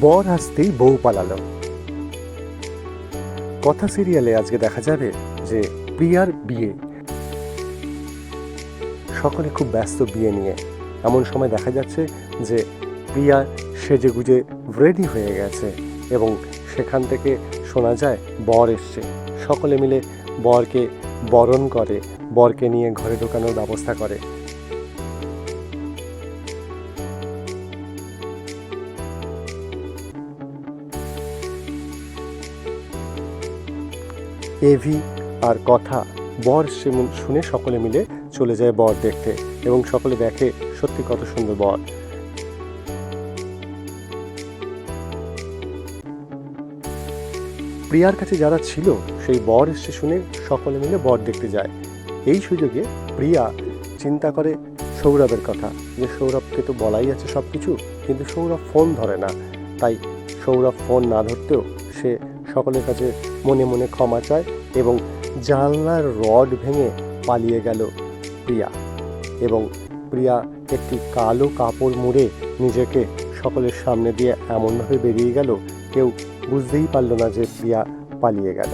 বর আসতেই বউ পালালো। কথা সিরিয়ালে আজকে দেখা যাবে যে প্রিয়ার বিয়ে। সকলে খুব ব্যস্ত বিয়ে নিয়ে। এমন সময় দেখা যাচ্ছে যে প্রিয়া সেজে গুজে রেডি হয়ে গেছে এবং সেখান থেকে শোনা যায় বর এসছে। সকলে মিলে বরকে বরণ করে, বরকে নিয়ে ঘরে ঢোকানোর ব্যবস্থা করে। এভি আর কথা বর শুনে সকলে মিলে চলে যায় বর দেখতে এবং সকলে দেখে সত্যি কত সুন্দর বর। প্রিয়ার কাছে যারা ছিল, সেই বর এসে শুনে সকলে মিলে বর দেখতে যায়। এই সুযোগে প্রিয়া চিন্তা করে সৌরভের কথা যে সৌরভকে তো বলাই আছে সব কিছু কিন্তু সৌরভ ফোন ধরে না। তাই সৌরভ ফোন না ধরতেও সকলের কাছে মনে মনে ক্ষমা চায় এবং জানলার রড ভেঙে পালিয়ে গেল প্রিয়া। এবং প্রিয়া একটি কালো কাপড় মুড়ে নিজেকে সকলের সামনে দিয়ে এমনভাবে বেরিয়ে গেল, কেউ বুঝতেই পারল না যে প্রিয়া পালিয়ে গেল।